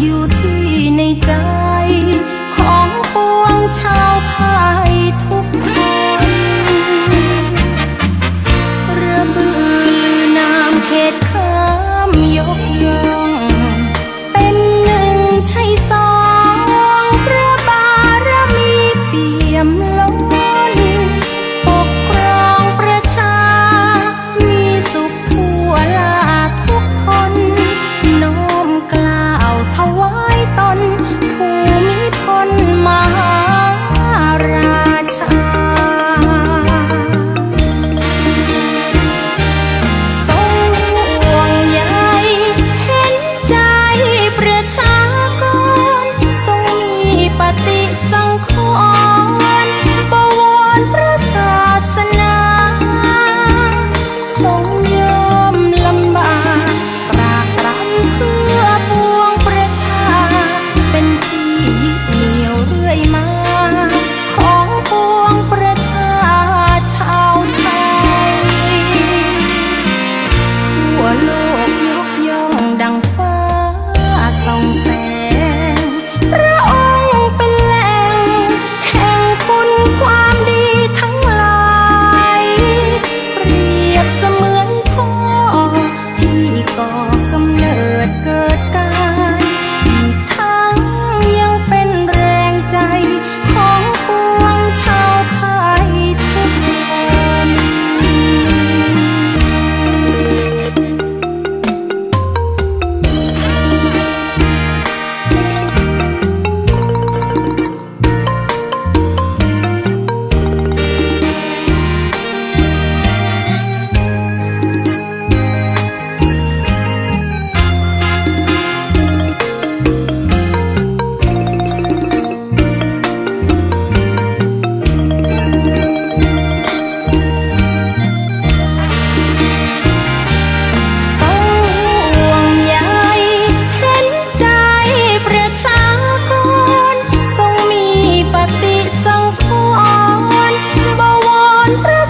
อยู่ที่ในใจของปวงชาวไทยทุกคนระเบือลือนามเขตข้ามย encontrar.